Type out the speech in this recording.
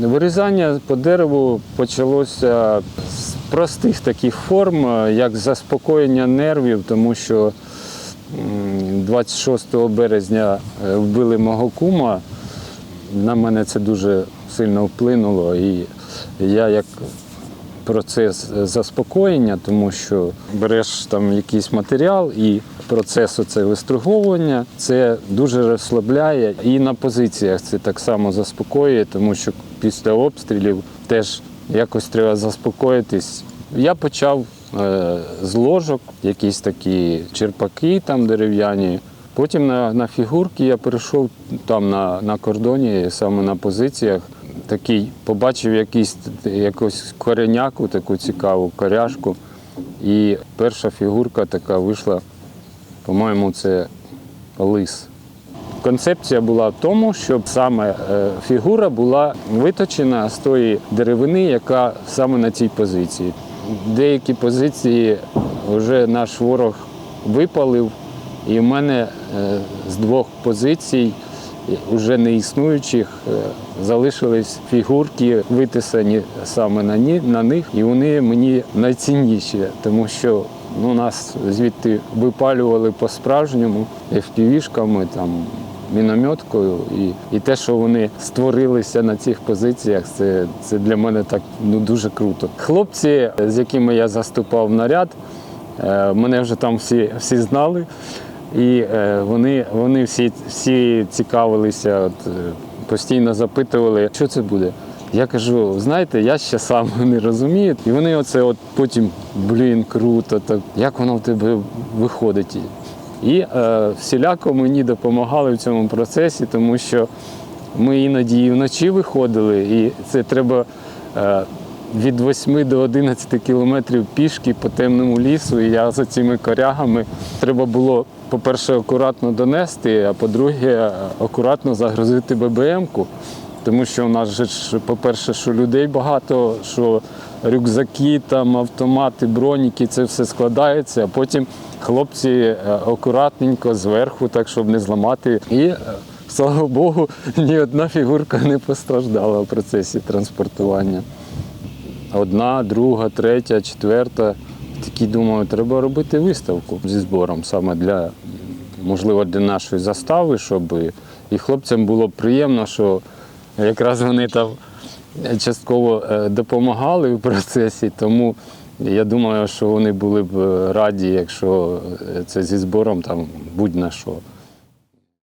Вирізання по дереву почалося з простих таких форм, е, як заспокоєння нервів, тому що 26 березня е, вбили мого кума. На мене це дуже сильно вплинуло. І я як процес заспокоєння, тому що береш там якийсь матеріал і процес оце виструговування, це дуже розслабляє. І на позиціях це так само заспокоює, тому що після обстрілів теж якось треба заспокоїтись. Я почав е, з ложок, якісь такі черпаки там дерев'яні. Потім на, на фігурки я перейшов там на, на кордоні, саме на позиціях. Такий побачив якийсь якусь кореняку, таку цікаву коряшку. І перша фігурка така вийшла, по-моєму, це лис. Концепція була в тому, щоб саме е, фігура була виточена з тої деревини, яка саме на цій позиції. Деякі позиції вже наш ворог випалив, і в мене е, з двох позицій, вже не існуючих, е, залишились фігурки, витисані саме на, ні, на них, і вони мені найцінніші, тому що ну, нас звідти випалювали по-справжньому FPV-шками, там, мінометкою. І, і те, що вони створилися на цих позиціях, це, це для мене так ну, дуже круто. Хлопці, з якими я заступав в наряд, е, мене вже там всі, всі знали. І е, вони, вони всі, всі цікавилися, от, е, постійно запитували, що це буде. Я кажу, знаєте, я ще сам не розумію. І вони оце от потім, блін, круто, так, як воно в тебе виходить. І е, всіляко мені допомагали в цьому процесі, тому що ми іноді і вночі виходили, і це треба е, від 8 до 11 кілометрів пішки по темному лісу. І я за цими корягами треба було, по-перше, акуратно донести, а по-друге, акуратно загрузити ББМ-ку. Тому що у нас же по-перше, що людей багато, що рюкзаки, там, автомати, броніки, це все складається, а потім хлопці е, акуратненько зверху, так щоб не зламати. І е, слава Богу, ні одна фігурка не постраждала в процесі транспортування. Одна, друга, третя, четверта. Такі думаю, треба робити виставку зі збором саме для, можливо, для нашої застави, щоб і хлопцям було приємно, що якраз вони там частково е, допомагали в процесі, тому я думаю, що вони були б раді, якщо е, це зі збором там будь-на що.